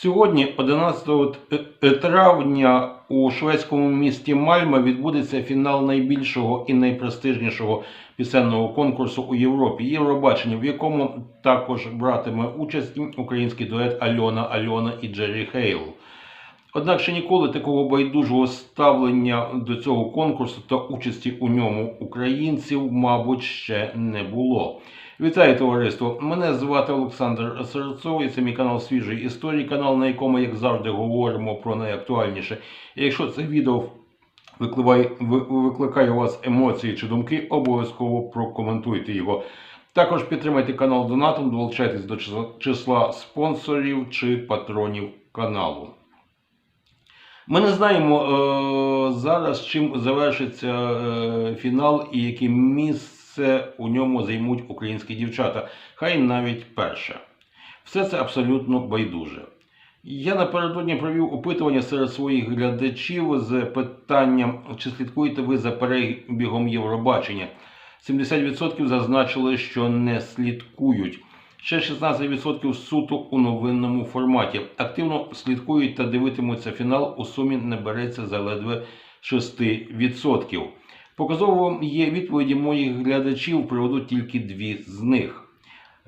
Сьогодні, 11 травня, у шведському місті Мальме відбудеться фінал найбільшого і найпрестижнішого пісенного конкурсу у Європі Євробачення, в якому також братиме участь український дует Альона Альона і Джері Хейл. Однак ще ніколи такого байдужого ставлення до цього конкурсу та участі у ньому українців, мабуть, ще не було. Вітаю товариство! Мене звати Олександр Серцов, і це мій канал Свіжої історії, канал, на якому, як завжди, говоримо про найактуальніше. І якщо це відео викликає, у вас емоції чи думки, обов'язково прокоментуйте його. Також підтримайте канал донатом, долучайтесь до числа спонсорів чи патронів каналу. Ми не знаємо е, зараз, чим завершиться е, фінал і яке місце у ньому займуть українські дівчата, хай навіть перше. Все це абсолютно байдуже. Я напередодні провів опитування серед своїх глядачів з питанням, чи слідкуєте ви за перебігом Євробачення. 70% зазначили, що не слідкують. Ще 16% суто у новинному форматі. Активно слідкують та дивитимуться фінал. У сумі не береться за ледве 6%. Показово є відповіді моїх глядачів, приведу тільки дві з них.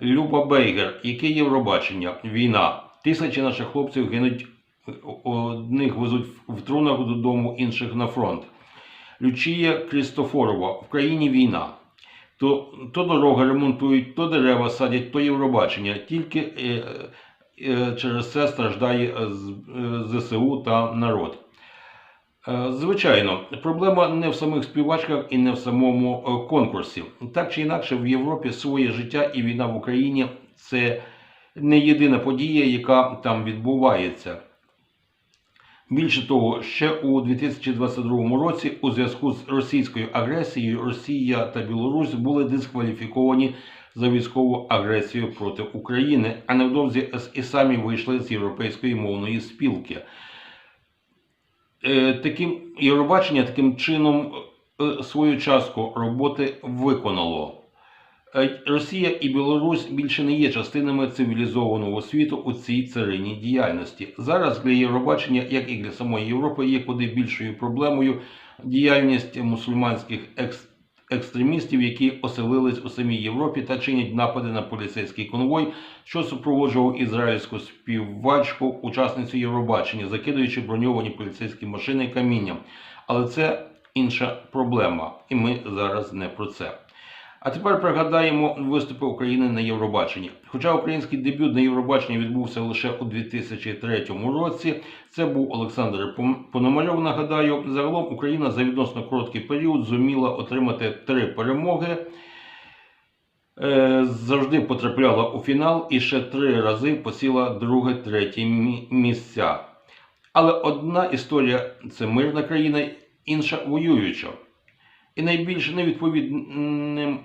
Люба Бейгер, яке Євробачення? Війна. Тисячі наших хлопців гинуть, одних везуть в трунах додому, інших на фронт. Лючія Крістофорова. В країні війна. То, то дороги ремонтують, то дерева садять, то Євробачення. Тільки е, е, через це страждає е, е, ЗСУ та народ. Е, Звичайно, проблема не в самих співачках і не в самому е, конкурсі. Так чи інакше, в Європі своє життя і війна в Україні це не єдина подія, яка там відбувається. Більше того, ще у 2022 році у зв'язку з російською агресією Росія та Білорусь були дискваліфіковані за військову агресію проти України, а невдовзі і самі вийшли з європейської мовної спілки. Е, Таким Євробачення таким чином е, свою частку роботи виконало. Е, Росія і Білорусь більше не є частинами цивілізованого світу у цій царині діяльності. Зараз для Євробачення, як і для самої Європи, є куди більшою проблемою діяльність мусульманських екс- екстремістів, які оселились у самій Європі та чинять напади на поліцейський конвой, що супроводжував ізраїльську співачку, учасницю Євробачення, закидуючи броньовані поліцейські машини камінням. Але це інша проблема, і ми зараз не про це. А тепер пригадаємо виступи України на Євробаченні. Хоча український дебют на Євробаченні відбувся лише у 2003 році, це був Олександр Пономарьов. Нагадаю, загалом Україна за відносно короткий період зуміла отримати три перемоги. Е, Завжди потрапляла у фінал і ще три рази посіла друге, третє місця. Але одна історія це мирна країна, інша воююча. І найбільш невідповідним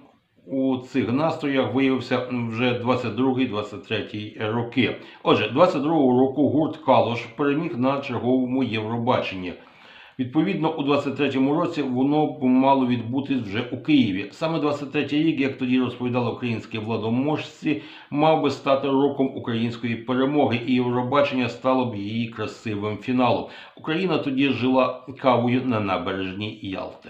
у цих настроях виявився вже 22-23 роки. Отже, 22-го року гурт Калош переміг на черговому Євробаченні. Відповідно, у 23-му році воно мало відбутись вже у Києві. Саме 23-й рік, як тоді розповідали українські владоможці, мав би стати роком української перемоги, і Євробачення стало б її красивим фіналом. Україна тоді жила кавою на набережній Ялти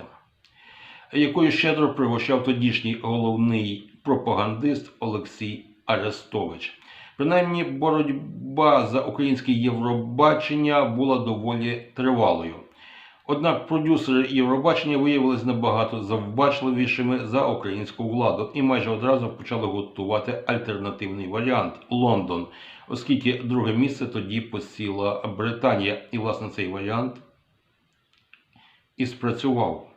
якою щедро пригощав тодішній головний пропагандист Олексій Арестович. Принаймні, боротьба за українське Євробачення була доволі тривалою. Однак продюсери Євробачення виявилися набагато завбачливішими за українську владу і майже одразу почали готувати альтернативний варіант Лондон, оскільки друге місце тоді посіла Британія, і власне цей варіант і спрацював.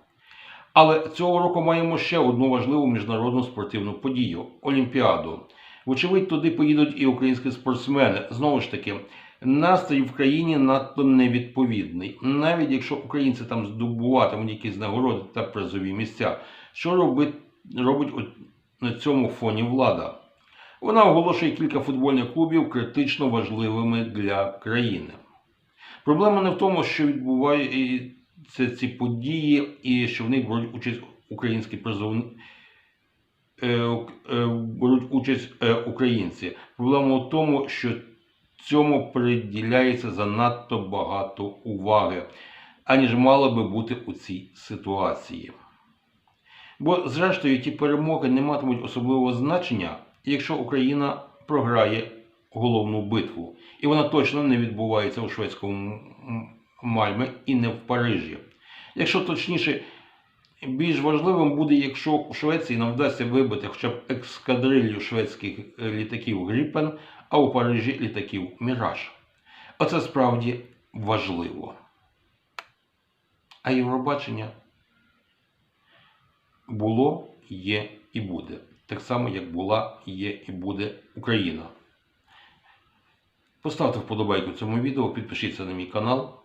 Але цього року маємо ще одну важливу міжнародну спортивну подію Олімпіаду. Вочевидь, туди поїдуть і українські спортсмени. Знову ж таки, настрій в країні надто невідповідний. Навіть якщо українці там здобуватимуть якісь нагороди та призові місця, що робить, робить на цьому фоні влада? Вона оголошує кілька футбольних клубів критично важливими для країни. Проблема не в тому, що відбуваються ці події і що в них беруть участь українські призовні. е, е, Беруть участь е, українці. Проблема в тому, що цьому приділяється занадто багато уваги, аніж мало би бути у цій ситуації. Бо, зрештою, ті перемоги не матимуть особливого значення, якщо Україна програє головну битву. І вона точно не відбувається у шведському м, Мальме і не в Парижі. Якщо точніше, більш важливим буде, якщо у Швеції нам вдасться вибити хоча б ескадрилью шведських е, літаків Гріпен, а у Парижі літаків Міраж. Оце справді важливо. А Євробачення було, є і буде. Так само, як була, є і буде Україна. Поставте вподобайку цьому відео, підпишіться на мій канал.